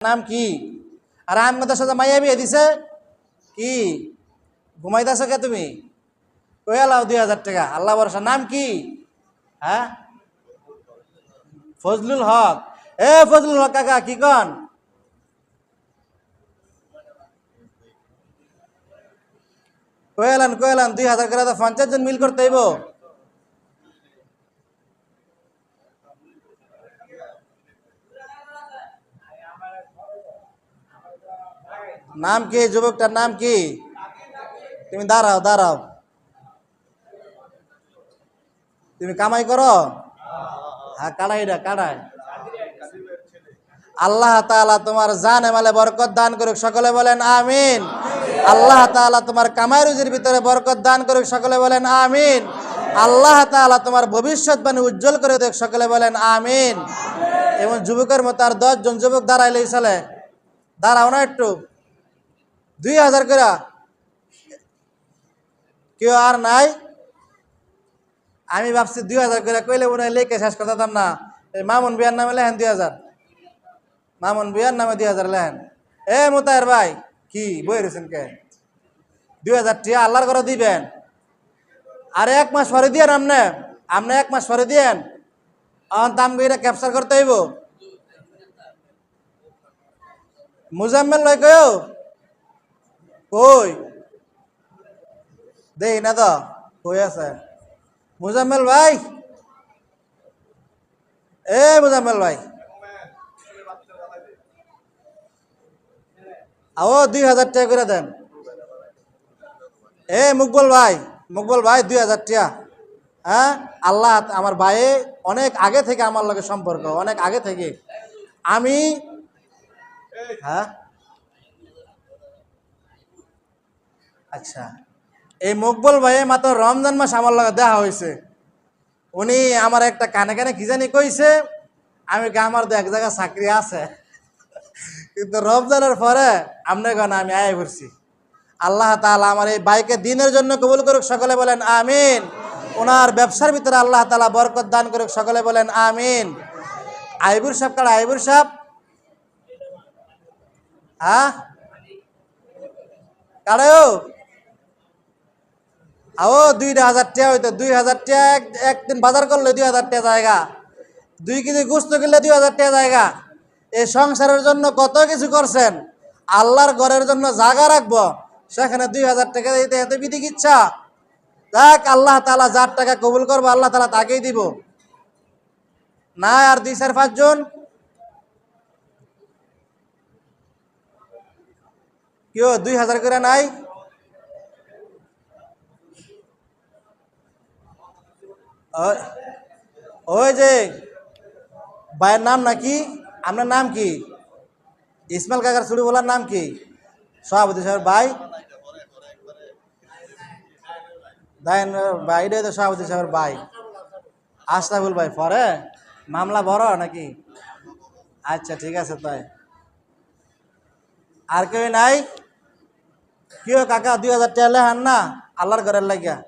নাম কি? আর আমগদের সাথে মাইয়া বিয়ে দিছে? কি? ঘুমাইতেছো কে তুমি? কই আলাও দুই হাজার টাকা। আল্লাহ ভরসা। নাম কি? হ্যাঁ? ফজলুল হক। এ ফজলুল হক কাকা, কি কন? কয়েলান কয়েলান দুই হাজার করে তো পঞ্চাশ জন মিল করতে নাম কি, যুবকটার নাম কি? তুমি দাঁড়াও দাঁড়াও। তুমি কামাই করো? হ্যাঁ কাড়াইটা কাড়াই। আল্লাহ তাআলা তোমার জান এমালে বরকত দান করুক, সকলে বলেন আমিন। আল্লাহ তাআলা তোমার কামাই রুজির ভিতরে বরকত দান করুক, সকলে বলেন আমিন। আল্লাহ তাআলা তোমার ভবিষ্যৎবাণী উজ্জ্বল করে দেখ, সকলে বলেন আমিন। এবং যুবকের মতো আর দশজন যুবক দাঁড়াইলেই চলে। দাঁড়াও না একটু। দুই হাজার করে। কেউ আর নাই। আমি ভাবছি দুই হাজার করে কইলে মনে লেখে শেষ করতাম না। মামুন বিয়ার নামে লেহেন দুই হাজার। মামুন বিয়ার নামে দুই হাজার লেহেন এ মোতায়ের ভাই, কি বই রয়েছেন কে? দুই হাজার টিয়া আল্লাহর করে দিবেন। আর এক মাস পরে দিয়েন আপনি আপনি এক মাস পরে দিয়েন। আমার দাম এটা ক্যাপচার করতে হইব। মুজাম্মেল লয় কয়ও কই? দেই না তো কই আছে? মুজাম্মেল ভাই? এ, মুজাম্মেল ভাই। আও, দুই হাজার টাকা করে দেন। এ, মুকবল ভাই মুকবল ভাই, দুই হাজার টাকা। হ্যাঁ? আল্লাহ আমার ভাই অনেক আগে থেকে আমার লগে সম্পর্ক, অনেক আগে থেকে। আমি হ্যাঁ? আচ্ছা। এই মকবল ভাই মাত্র রমজান মাস আমার লগে দেখা হয়েছে। উনি আমার একটা কানে কানে কি জানি কইছে, আমি আমার তো এক জায়গায় চাকরি আছে। কিন্তু রমজানের পরে আপনার গান আমি আয় করছি আল্লাহ তাআলা আমার এই বাইকে দিনের জন্য কবুল করুক, সকলে বলেন আমিন। ওনার ব্যবসার ভিতরে আল্লাহ তালা বরকত দান করুক, সকলে বলেন আমিন। আইবুর সাহেব কারা? আইবুর সাহেব? হ্যাঁ? কারাও আও দুইটা হাজার টাকা হইতো, দুই হাজার টাকা এক- একদিন বাজার করলে দুই হাজার টাকা জায়গা। দুই কেজি গুস্ত কিনলে দুই হাজার টাকা জায়গা। এই সংসারের জন্য কত কিছু করছেন? আল্লাহর ঘরের জন্য জায়গা রাখব। সেখানে দুই হাজার টাকা দিতে এত বিধিক ইচ্ছা? দেখ আল্লাহ তালা যার টাকা কবুল করব, আল্লাহ তালা তাকেই দিব। না আর দুই চার পাঁচজন? কেউ দুই হাজার করে নাই? ওই- যে ভাইয়ের নাম নাকি? আপনার নাম কি? ইসমাইল কাকার ছুটি বলার নাম কি? সভাপতি সাহেব, ভাই। ভাই রে তো সভাপতি সাহেবের ভাই। আশরাফুল ভাই, পরে? মামলা বড় নাকি? আচ্ছা ঠিক আছে তাই। আর কেউ নাই? কেউ কাকা, দুই হাজার টাকা লেহান না? আল্লাহর ঘরের লাগিয়া।